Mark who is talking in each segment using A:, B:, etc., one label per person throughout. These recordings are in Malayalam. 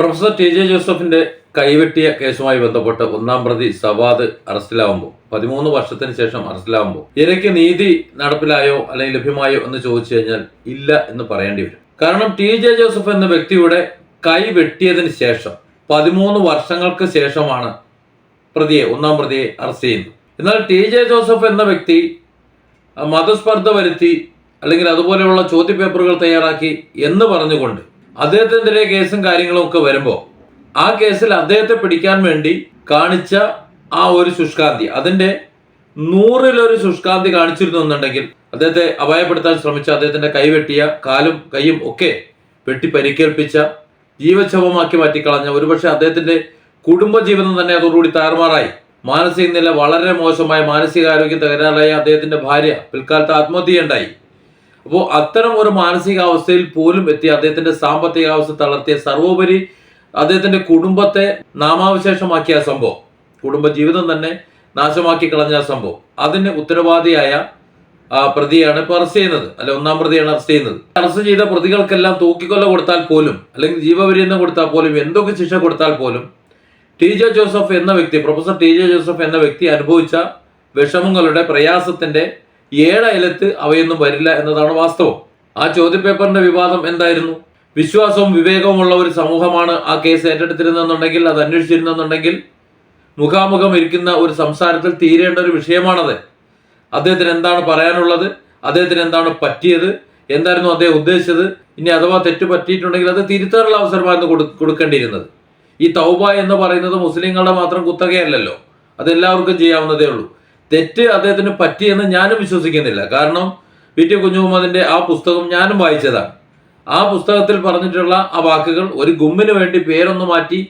A: പ്രൊഫസർ ടി ജെ ജോസഫിന്റെ കൈവെട്ടിയ കേസുമായി ബന്ധപ്പെട്ട് ഒന്നാം പ്രതി സവാദ് അറസ്റ്റിലാവുമ്പോൾ പതിമൂന്ന് വർഷത്തിന് ശേഷം അറസ്റ്റിലാവുമ്പോൾ ഇരയ്ക്ക് നീതി നടപ്പിലായോ അല്ലെങ്കിൽ ലഭ്യമായോ എന്ന് ചോദിച്ചു കഴിഞ്ഞാൽ ഇല്ല എന്ന് പറയേണ്ടി വരും. കാരണം ടി ജെ ജോസഫ് എന്ന വ്യക്തിയുടെ കൈ വെട്ടിയതിന് ശേഷം പതിമൂന്ന് വർഷങ്ങൾക്ക് ശേഷമാണ് പ്രതിയെ ഒന്നാം പ്രതിയെ അറസ്റ്റ് ചെയ്യുന്നത്. എന്നാൽ ടി ജെ ജോസഫ് എന്ന വ്യക്തി മതസ്പർദ്ധ വരുത്തി അല്ലെങ്കിൽ അതുപോലെയുള്ള ചോദ്യപേപ്പറുകൾ തയ്യാറാക്കി എന്ന് പറഞ്ഞുകൊണ്ട് അദ്ദേഹത്തിനെതിരെ കേസും കാര്യങ്ങളും ഒക്കെ വരുമ്പോൾ ആ കേസിൽ അദ്ദേഹത്തെ പിടിക്കാൻ വേണ്ടി കാണിച്ച ആ ഒരു ശുഷ്കാന്തി അതിന്റെ നൂറിലൊരു ശുഷ്കാന്തി കാണിച്ചിരുന്നു എന്നുണ്ടെങ്കിൽ അദ്ദേഹത്തെ അപായപ്പെടുത്താൻ ശ്രമിച്ച അദ്ദേഹത്തിന്റെ കൈവെട്ടിയ കാലും കൈയും ഒക്കെ വെട്ടി പരിക്കേൽപ്പിച്ച ജീവച്ഛവമാക്കി മാറ്റിക്കളഞ്ഞ ഒരുപക്ഷെ അദ്ദേഹത്തിന്റെ കുടുംബജീവിതം തന്നെ അതോടുകൂടി താറുമാറായി. മാനസിക നില വളരെ മോശമായ മാനസികാരോഗ്യ തകരാറായ അദ്ദേഹത്തിന്റെ ഭാര്യ പിൽക്കാലത്ത് ആത്മഹത്യ ഉണ്ടായി അപ്പോൾ അത്തരം ഒരു മാനസികാവസ്ഥയിൽ പോലും എത്തി അദ്ദേഹത്തിന്റെ സാമ്പത്തികാവസ്ഥ തളർത്തിയ സർവോപരി അദ്ദേഹത്തിന്റെ കുടുംബത്തെ നാമാവശേഷമാക്കിയ സംഭവം. കുടുംബ ജീവിതം തന്നെ നാശമാക്കി കളഞ്ഞ സംഭവം. അതിന് ഉത്തരവാദിയായ പ്രതിയാണ് ഇപ്പോൾ അറസ്റ്റ് ചെയ്യുന്നത്. അല്ലെ ഒന്നാം പ്രതിയാണ് അറസ്റ്റ് ചെയ്യുന്നത്. അറസ്റ്റ് ചെയ്ത പ്രതികൾക്കെല്ലാം തൂക്കിക്കൊല്ല കൊടുത്താൽ പോലും അല്ലെങ്കിൽ ജീവപര്യന്തം കൊടുത്താൽ പോലും എന്തൊക്കെ ശിക്ഷ കൊടുത്താൽ പോലും ടി ജെ ജോസഫ് എന്ന വ്യക്തി പ്രൊഫസർ ടി ജെ ജോസഫ് എന്ന വ്യക്തി അനുഭവിച്ച വിഷമങ്ങളുടെ പ്രയാസത്തിന്റെ ഏഴയലത്ത് അവയൊന്നും വരില്ല എന്നതാണ് വാസ്തവം. ആ ചോദ്യപേപ്പറിന്റെ വിവാദം എന്തായിരുന്നു? വിശ്വാസവും വിവേകവുമുള്ള ഒരു സമൂഹമാണ് ആ കേസ് ഏറ്റെടുത്തിരുന്നെന്നുണ്ടെങ്കിൽ അത് അന്വേഷിച്ചിരുന്നെന്നുണ്ടെങ്കിൽ മുഖാമുഖം ഇരിക്കുന്ന ഒരു സംസാരത്തിൽ തീരേണ്ട ഒരു വിഷയമാണത്. അദ്ദേഹത്തിന് എന്താണ് പറയാനുള്ളത്? അദ്ദേഹത്തിന് എന്താണ് പറ്റിയത്? എന്തായിരുന്നു അദ്ദേഹം ഉദ്ദേശിച്ചത്? ഇനി അഥവാ തെറ്റ് പറ്റിയിട്ടുണ്ടെങ്കിൽ അത് തിരുത്താനുള്ള അവസരമായിരുന്നു കൊടു കൊടുക്കേണ്ടിയിരുന്നത്. ഈ തൗബ എന്ന് പറയുന്നത് മുസ്ലിങ്ങളുടെ മാത്രം കുത്തകയല്ലല്ലോ. അതെല്ലാവർക്കും ചെയ്യാവുന്നതേ ഉള്ളൂ. തെറ്റ് അദ്ദേഹത്തിന് പറ്റിയെന്ന് ഞാനും വിശ്വസിക്കുന്നില്ല. കാരണം വി. ടി. കുഞ്ഞുമുഹമ്മദിന്റെ ആ പുസ്തകം ഞാനും വായിച്ചതാണ്. ആ പുസ്തകത്തിൽ പറഞ്ഞിട്ടുള്ള ആ വാക്കുകൾ ഒരു ഗുമ്മിന് വേണ്ടി പേരൊന്ന് മാറ്റി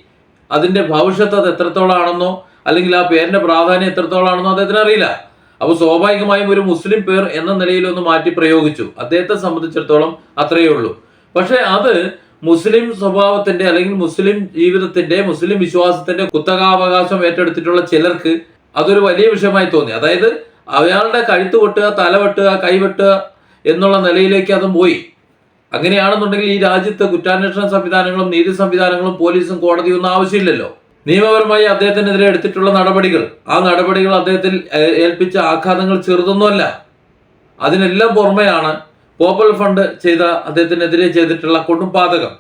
A: അതിന്റെ ഭവിഷ്യത്ത് അത് എത്രത്തോളാണെന്നോ അല്ലെങ്കിൽ ആ പേരിന്റെ പ്രാധാന്യം എത്രത്തോളാണെന്നോ അദ്ദേഹത്തിന് അറിയില്ല. അപ്പോൾ സ്വാഭാവികമായും ഒരു മുസ്ലിം പേർ എന്ന നിലയിൽ ഒന്ന് മാറ്റി പ്രയോഗിച്ചു. അദ്ദേഹത്തെ സംബന്ധിച്ചിടത്തോളം അത്രയേ ഉള്ളൂ. പക്ഷേ അത് മുസ്ലിം സ്വഭാവത്തിന്റെ അല്ലെങ്കിൽ മുസ്ലിം ജീവിതത്തിന്റെ മുസ്ലിം വിശ്വാസത്തിന്റെ കുത്തകാവകാശം ഏറ്റെടുത്തിട്ടുള്ള ചിലർക്ക് അതൊരു വലിയ വിഷയമായി തോന്നി. അതായത് അയാളുടെ കഴുത്ത് വെട്ടുക തല വെട്ടുക കൈ വെട്ടുക എന്നുള്ള നിലയിലേക്ക് അതും പോയി. അങ്ങനെയാണെന്നുണ്ടെങ്കിൽ ഈ രാജ്യത്ത് കുറ്റാന്വേഷണ സംവിധാനങ്ങളും നീതി സംവിധാനങ്ങളും പോലീസും കോടതിയും ഒന്നും ആവശ്യമില്ലല്ലോ. നിയമപരമായി അദ്ദേഹത്തിനെതിരെ എടുത്തിട്ടുള്ള നടപടികൾ. ആ നടപടികൾ അദ്ദേഹത്തിൽ ഏൽപ്പിച്ച ആഘാതങ്ങൾ ചെറുതൊന്നുമല്ല. അതിനെല്ലാം പുറമെയാണ് പോപ്പൽ ഫണ്ട് ചെയ്ത അദ്ദേഹത്തിനെതിരെ ചെയ്തിട്ടുള്ള കൊടുംപാതകം.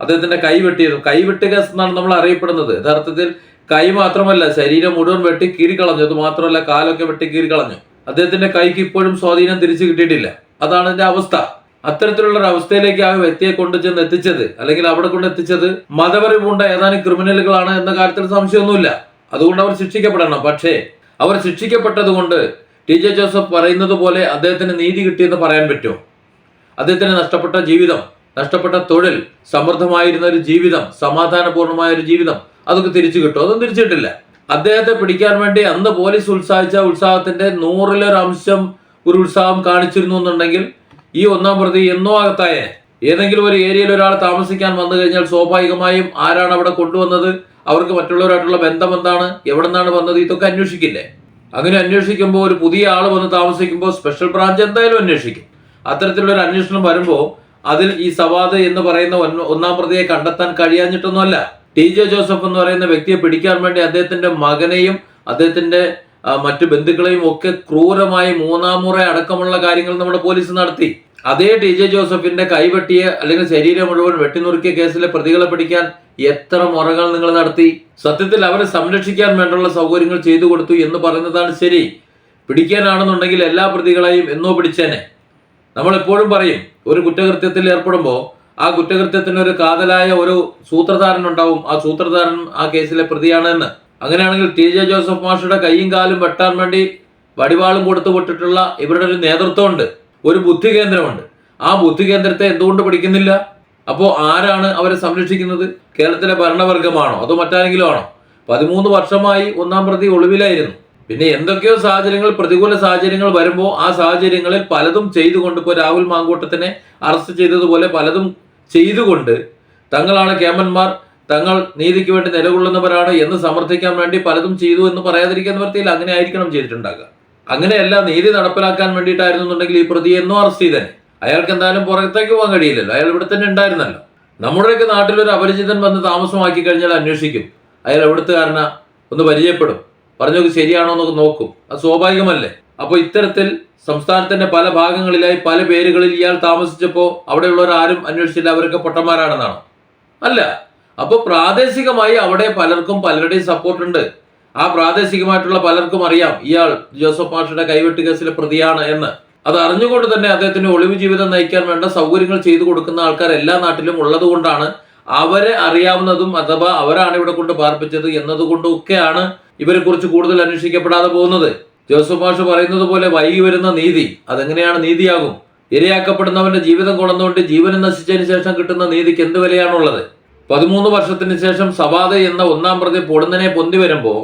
A: അദ്ദേഹത്തിന്റെ കൈവെട്ടിയതും വെട്ടിയതും. കൈ വെട്ടുക എന്നാണ് നമ്മൾ അറിയപ്പെടുന്നത്. യഥാർത്ഥത്തിൽ കൈ മാത്രമല്ല ശരീരം മുഴുവൻ വെട്ടി കീറിക്കളഞ്ഞു. അത് മാത്രമല്ല കാലൊക്കെ വെട്ടി കീറിക്കളഞ്ഞു. അദ്ദേഹത്തിന്റെ കൈക്ക് ഇപ്പോഴും സ്വാധീനം തിരിച്ചു കിട്ടിയിട്ടില്ല. അതാണ് അതിന്റെ അവസ്ഥ. അത്തരത്തിലുള്ള ഒരു അവസ്ഥയിലേക്ക് ആ വ്യക്തിയെ കൊണ്ടു ചെന്ന് എത്തിച്ചത് അല്ലെങ്കിൽ അവിടെ കൊണ്ട് എത്തിച്ചത് മതപരമുണ്ട ഏതാനും ക്രിമിനലുകളാണ് എന്ന കാര്യത്തിൽ സംശയമൊന്നുമില്ല. അതുകൊണ്ട് അവർ ശിക്ഷിക്കപ്പെടണം. പക്ഷേ അവർ ശിക്ഷിക്കപ്പെട്ടത് കൊണ്ട് ടി ജെ ജോസഫ് പറയുന്നത് പോലെ അദ്ദേഹത്തിന് നീതി കിട്ടിയെന്ന് പറയാൻ പറ്റുമോ? അദ്ദേഹത്തിന് നഷ്ടപ്പെട്ട ജീവിതം നഷ്ടപ്പെട്ട തൊഴിൽ സമൃദ്ധമായിരുന്ന ഒരു ജീവിതം സമാധാനപൂർണമായ ഒരു ജീവിതം അതൊക്കെ തിരിച്ചു കിട്ടും. അതൊന്നും തിരിച്ചു കിട്ടില്ല അദ്ദേഹത്തെ പിടിക്കാൻ വേണ്ടി അന്ന് പോലീസ് ഉത്സാഹിച്ച ഉത്സാഹത്തിന്റെ നൂറിലൊരു അംശം ഒരു ഉത്സാഹം കാണിച്ചിരുന്നു എന്നുണ്ടെങ്കിൽ ഈ ഒന്നാം പ്രതി എന്നോ അകത്തായേ ഏതെങ്കിലും ഒരു ഏരിയയിൽ ഒരാൾ താമസിക്കാൻ വന്നു കഴിഞ്ഞാൽ സ്വാഭാവികമായും ആരാണ് അവിടെ കൊണ്ടുവന്നത്? അവർക്ക് മറ്റുള്ളവരായിട്ടുള്ള ബന്ധം എന്താണ്? എവിടെ നിന്നാണ് വന്നത്? ഇതൊക്കെ അന്വേഷിക്കില്ലേ? അങ്ങനെ അന്വേഷിക്കുമ്പോൾ ഒരു പുതിയ ആൾ വന്ന് താമസിക്കുമ്പോൾ സ്പെഷ്യൽ ബ്രാഞ്ച് എന്തായാലും അന്വേഷിക്കും. അത്തരത്തിലുള്ള ഒരു അന്വേഷണം വരുമ്പോൾ അതിൽ ഈ സവാദ് എന്ന് പറയുന്ന ഒന്നാം പ്രതിയെ കണ്ടെത്താൻ കഴിയാഞ്ഞിട്ടൊന്നുമല്ല. ടി ജെ ജോസഫ് എന്ന് പറയുന്ന വ്യക്തിയെ പിടിക്കാൻ വേണ്ടി അദ്ദേഹത്തിന്റെ മകനെയും അദ്ദേഹത്തിന്റെ മറ്റു ബന്ധുക്കളെയും ഒക്കെ ക്രൂരമായി മൂന്നാം മുറ അടക്കമുള്ള കാര്യങ്ങൾ നമ്മുടെ പോലീസ് നടത്തി. അതേ ടി ജെ ജോസഫിന്റെ കൈവെട്ടിയ അല്ലെങ്കിൽ ശരീരം മുഴുവൻ വെട്ടിനുറുക്കിയ കേസിലെ പ്രതികളെ പിടിക്കാൻ എത്ര മുറകൾ നിങ്ങൾ നടത്തി. സത്യത്തിൽ അവരെ സംരക്ഷിക്കാൻ വേണ്ടുള്ള സൗകര്യങ്ങൾ ചെയ്തു കൊടുത്തു എന്ന് പറയുന്നതാണ് ശരി. പിടിക്കാനാണെന്നുണ്ടെങ്കിൽ എല്ലാ പ്രതികളെയും എന്നോ പിടിച്ചേനെ. നമ്മൾ എപ്പോഴും പറയും ഒരു കുറ്റകൃത്യത്തിൽ ഏർപ്പെടുമ്പോൾ ആ കുറ്റകൃത്യത്തിന് ഒരു കാതലായ ഒരു സൂത്രധാരൻ ഉണ്ടാവും. ആ സൂത്രധാരൻ ആ കേസിലെ പ്രതിയാണ് എന്ന്. അങ്ങനെയാണെങ്കിൽ ടി ജെ ജോസഫ് മാഷയുടെ കൈയും കാലും വെട്ടാൻ വേണ്ടി വടിവാളും കൊടുത്തു വിട്ടിട്ടുള്ള ഇവരുടെ ഒരു നേതൃത്വമുണ്ട്. ഒരു ബുദ്ധി കേന്ദ്രമുണ്ട്. ആ ബുദ്ധി കേന്ദ്രത്തെ എന്തുകൊണ്ട് പിടിക്കുന്നില്ല? അപ്പോൾ ആരാണ് അവരെ സംരക്ഷിക്കുന്നത്? കേരളത്തിലെ ഭരണവർഗമാണോ? അതോ മറ്റാരെങ്കിലും ആണോ? പതിമൂന്ന് വർഷമായി ഒന്നാം പ്രതി ഒളിവിലായിരുന്നു. പിന്നെ എന്തൊക്കെയോ സാഹചര്യങ്ങൾ പ്രതികൂല സാഹചര്യങ്ങൾ വരുമ്പോൾ ആ സാഹചര്യങ്ങളിൽ പലതും ചെയ്തുകൊണ്ട് ഇപ്പോൾ രാഹുൽ മാങ്കൂട്ടത്തിനെ അറസ്റ്റ് ചെയ്തതുപോലെ പലതും ചെയ്തുകൊണ്ട് തങ്ങളാണ് കേമന്മാർ തങ്ങൾ നീതിക്ക് വേണ്ടി നിലകൊള്ളുന്നവരാണ് എന്ന് സമർത്ഥിക്കാൻ വേണ്ടി പലതും ചെയ്തു എന്ന് പറയാതിരിക്കാൻ വൃത്തിയിൽ അങ്ങനെ ആയിരിക്കണം ചെയ്തിട്ടുണ്ടാകുക അങ്ങനെയല്ല നീതി നടപ്പിലാക്കാൻ വേണ്ടിയിട്ടായിരുന്നുണ്ടെങ്കിൽ ഈ പ്രതി എന്നോ അറസ്റ്റ് ചെയ്തേനെ. അയാൾക്ക് എന്തായാലും പുറത്തേക്ക് പോകാൻ കഴിയില്ലല്ലോ. അയാൾ ഇവിടെ തന്നെ ഉണ്ടായിരുന്നല്ലോ. നമ്മുടെയൊക്കെ നാട്ടിലൊരു അപരിചിതൻ വന്ന് താമസമാക്കി കഴിഞ്ഞാൽ അന്വേഷിക്കും. അയാൾ എവിടുത്തുകാരനാ ഒന്ന് പരിചയപ്പെടും. പറഞ്ഞു ശരിയാണോ എന്നൊക്കെ നോക്കും. അത് സ്വാഭാവികമല്ലേ? അപ്പോൾ ഇത്തരത്തിൽ സംസ്ഥാനത്തിന്റെ പല ഭാഗങ്ങളിലായി പല പേരുകളിൽ ഇയാൾ താമസിച്ചപ്പോൾ അവിടെയുള്ളവർ ആരും അന്വേഷിച്ചില്ല അവരൊക്കെ പൊട്ടന്മാരാണെന്നാണ്? അല്ല. അപ്പോൾ പ്രാദേശികമായി അവിടെ പലർക്കും പലരുടെയും സപ്പോർട്ട് ഉണ്ട്. ആ പ്രാദേശികമായിട്ടുള്ള പലർക്കും അറിയാം ഇയാൾ ജോസഫ് മാഷയുടെ കൈവെട്ട് കേസിലെ പ്രതിയാണ് എന്ന്. അത് അറിഞ്ഞുകൊണ്ട് തന്നെ അദ്ദേഹത്തിന് ഒളിവ് ജീവിതം നയിക്കാൻ വേണ്ട സൗകര്യങ്ങൾ ചെയ്തു കൊടുക്കുന്ന ആൾക്കാർ എല്ലാ നാട്ടിലും ഉള്ളതുകൊണ്ടാണ് അവരെ അറിയാവുന്നതും അഥവാ അവരാണ് ഇവിടെ കൊണ്ട് പാർപ്പിച്ചത് എന്നതുകൊണ്ടൊക്കെയാണ് ഇവരെ കുറിച്ച് കൂടുതൽ അന്വേഷിക്കപ്പെടാതെ പോകുന്നത്. ജോസഫ് മാഷ് പറയുന്നത് പോലെ വൈകി വരുന്ന നീതി അതെങ്ങനെയാണ് നീതിയാകും? ഇരയാക്കപ്പെടുന്നവന്റെ ജീവിതം കൊളന്നുകൊണ്ട് ജീവനം നശിച്ചതിന് ശേഷം കിട്ടുന്ന നീതിക്ക് എന്ത് വിലയാണുള്ളത്? പതിമൂന്ന് വർഷത്തിന് ശേഷം സവാദ എന്ന ഒന്നാം പ്രതി പൊടുന്നനെ പൊന്തി വരുമ്പോൾ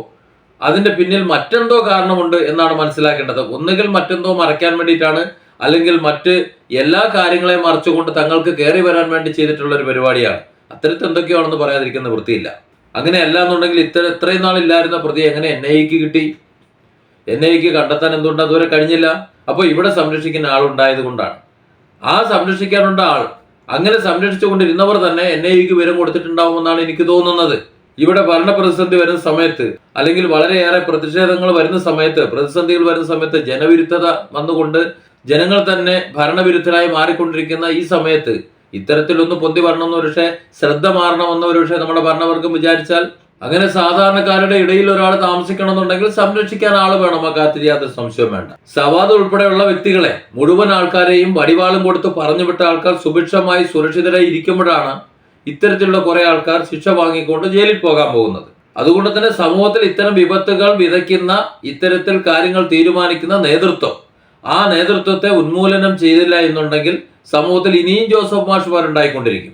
A: അതിന്റെ പിന്നിൽ മറ്റെന്തോ കാരണമുണ്ട് എന്നാണ് മനസ്സിലാക്കേണ്ടത്. ഒന്നുകിൽ മറ്റെന്തോ മറയ്ക്കാൻ വേണ്ടിയിട്ടാണ് അല്ലെങ്കിൽ മറ്റ് എല്ലാ കാര്യങ്ങളെയും മറച്ചുകൊണ്ട് തങ്ങൾക്ക് കയറി വരാൻ വേണ്ടി ചെയ്തിട്ടുള്ള ഒരു പരിപാടിയാണ്. അത്തരത്തിൽ എന്തൊക്കെയാണെന്ന് പറയാതിരിക്കുന്ന വൃത്തിയില്ല. അങ്ങനെ അല്ല എന്നുണ്ടെങ്കിൽ ഇത്ര ഇത്രയും നാളില്ലായിരുന്ന പ്രതി എങ്ങനെ എൻ ഐക്ക് കിട്ടി? എൻ ഐക്ക് കണ്ടെത്താൻ എന്തുകൊണ്ട് അതുവരെ കഴിഞ്ഞില്ല? അപ്പോൾ ഇവിടെ സംരക്ഷിക്കുന്ന ആളുണ്ടായത് കൊണ്ടാണ്. ആ സംരക്ഷിക്കാനുള്ള ആൾ അങ്ങനെ സംരക്ഷിച്ചുകൊണ്ടിരുന്നവർ തന്നെ എൻ ഐക്ക് വിവരം കൊടുത്തിട്ടുണ്ടാവുമെന്നാണ് എനിക്ക് തോന്നുന്നത്. ഇവിടെ ഭരണ പ്രതിസന്ധി വരുന്ന സമയത്ത് അല്ലെങ്കിൽ വളരെയേറെ പ്രതിഷേധങ്ങൾ വരുന്ന സമയത്ത് പ്രതിസന്ധികൾ വരുന്ന സമയത്ത് ജനവിരുദ്ധത വന്നുകൊണ്ട് ജനങ്ങൾ തന്നെ ഭരണവിരുദ്ധരായി മാറിക്കൊണ്ടിരിക്കുന്ന ഈ സമയത്ത് ഇത്തരത്തിലൊന്ന് പൊന്തി വരണമെന്ന് ഒരുപക്ഷെ ശ്രദ്ധ മാറണമെന്ന് ഒരുപക്ഷെ നമ്മുടെ ഭരണവർഗം വിചാരിച്ചാൽ അങ്ങനെ സാധാരണക്കാരുടെ ഇടയിൽ ഒരാൾ താമസിക്കണമെന്നുണ്ടെങ്കിൽ സംരക്ഷിക്കാൻ ആൾ വേണം അക്കാര്യത്തിൽ യാതൊരു സംശയം വേണ്ട. സവാദ് ഉൾപ്പെടെയുള്ള വ്യക്തികളെ മുഴുവൻ ആൾക്കാരെയും വടിവാളും കൊടുത്ത് പറഞ്ഞുവിട്ട ആൾക്കാർ സുഭിക്ഷമായി സുരക്ഷിതരായി ഇരിക്കുമ്പോഴാണ് ഇത്തരത്തിലുള്ള കുറെ ആൾക്കാർ ശിക്ഷ വാങ്ങിക്കൊണ്ട് ജയിലിൽ പോകാൻ പോകുന്നത്. അതുകൊണ്ട് തന്നെ സമൂഹത്തിൽ ഇത്തരം വിപത്തുകൾ വിതയ്ക്കുന്ന ഇത്തരത്തിൽ കാര്യങ്ങൾ തീരുമാനിക്കുന്ന നേതൃത്വം ആ നേതൃത്വത്തെ ഉന്മൂലനം ചെയ്തില്ല എന്നുണ്ടെങ്കിൽ സമൂഹത്തിൽ ഇനിയും ജോസഫ് മാഷ്മാർ ഉണ്ടായിക്കൊണ്ടിരിക്കും.